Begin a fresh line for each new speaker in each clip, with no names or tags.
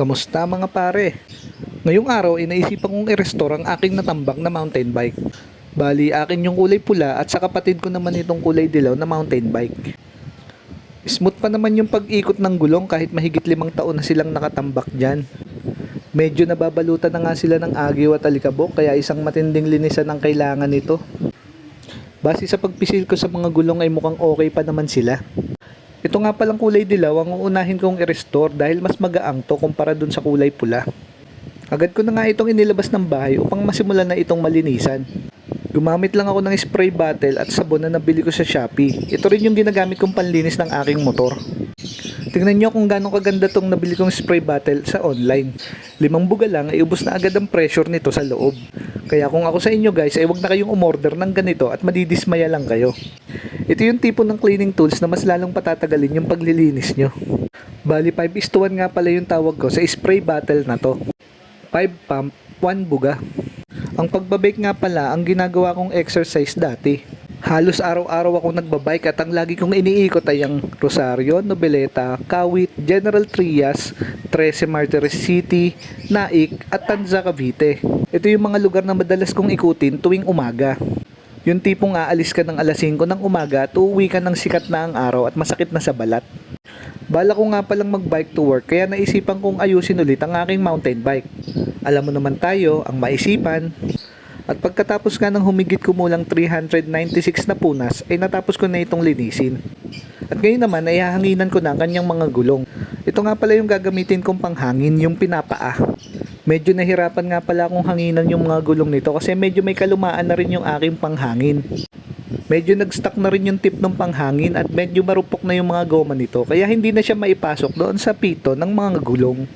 Kamusta mga pare? Ngayong araw inaisipan kong i-restore ang aking natambak na mountain bike. Bali, akin yung kulay pula at sa kapatid ko naman itong kulay dilaw na mountain bike. Smooth pa naman yung pag-ikot ng gulong kahit mahigit limang taon na silang nakatambak dyan. Medyo nababalutan na nga sila ng agiw at alikabok kaya isang matinding linisan ang kailangan nito. Base sa pagpisil ko sa mga gulong ay mukhang okay pa naman sila. Ito nga palang kulay dilaw ang uunahin kong i-restore dahil mas magaang to kumpara dun sa kulay pula. Agad ko na nga itong inilabas ng bahay upang masimulan na itong malinisan. Gumamit lang ako ng spray bottle at sabon na nabili ko sa Shopee. Ito rin yung ginagamit kong panlinis ng aking motor. Tingnan nyo kung gaano kaganda tong nabili kong spray bottle sa online. Limang buga lang ay ubos na agad ang pressure nito sa loob. Kaya kung ako sa inyo guys ay wag na kayong umorder ng ganito at madidismaya lang kayo. Ito yung tipo ng cleaning tools na mas lalong patatagalin yung paglilinis nyo. Bali 5 is to 1 nga pala yung tawag ko sa spray bottle na to. 5 pump, 1 buga. Ang pagbabake nga pala ang ginagawa kong exercise dati. Halos araw-araw ako nagbabike at ang lagi kong iniikot ay ang Rosario, Nobeleta, Kawit, General Trias, Trece Martires City, Naik at Tanza Cavite. Ito yung mga lugar na madalas kong ikutin tuwing umaga. Yung tipong aalis ka ng alas 5 ng umaga at uuwi ka ng sikat na ang araw at masakit na sa balat. Bala ko nga palang mag-bike to work kaya naisipan kong ayusin ulit ang aking mountain bike. Alam mo naman tayo, ang maisipan. At pagkatapos nga ng humigit kumulang 396 na punas ay natapos ko na itong linisin. At ngayon naman ay hahanginan ko na ang kanyang mga gulong. Ito nga pala yung gagamitin kong panghangin, yung pinapaa. Medyo nahirapan nga pala akong hanginan yung mga gulong nito kasi medyo may kalumaan na rin yung aking panghangin. Medyo nag-stuck na rin yung tip ng panghangin at medyo marupok na yung mga goma nito kaya hindi na siya maipasok doon sa pito ng mga gulong.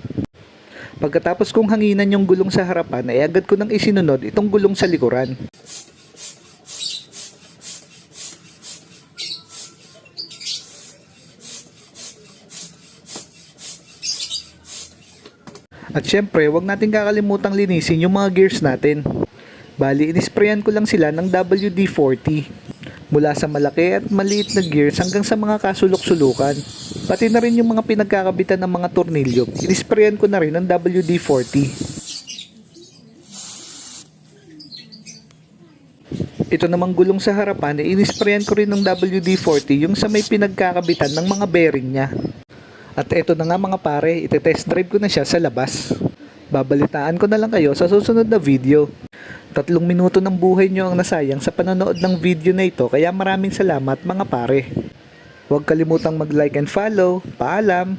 Pagkatapos kong hanginan yung gulong sa harapan ay agad ko nang isinunod itong gulong sa likuran. At syempre, wag natin kakalimutang linisin yung mga gears natin. Bali, inisprayan ko lang sila ng WD-40. Mula sa malaki at maliit na gears hanggang sa mga kasulok-sulukan. Pati na rin yung mga pinagkakabitan ng mga tornilyo. Inisprayan ko na rin ng WD-40. Ito namang gulong sa harapan, eh, inisprayan ko rin ng WD-40 yung sa may pinagkakabitan ng mga bearing niya. At eto na nga mga pare, ite-test drive ko na siya sa labas. Babalitaan ko na lang kayo sa susunod na video. Tatlong minuto ng buhay nyo ang nasayang sa panonood ng video na ito kaya maraming salamat mga pare. Huwag kalimutang mag-like and follow. Paalam!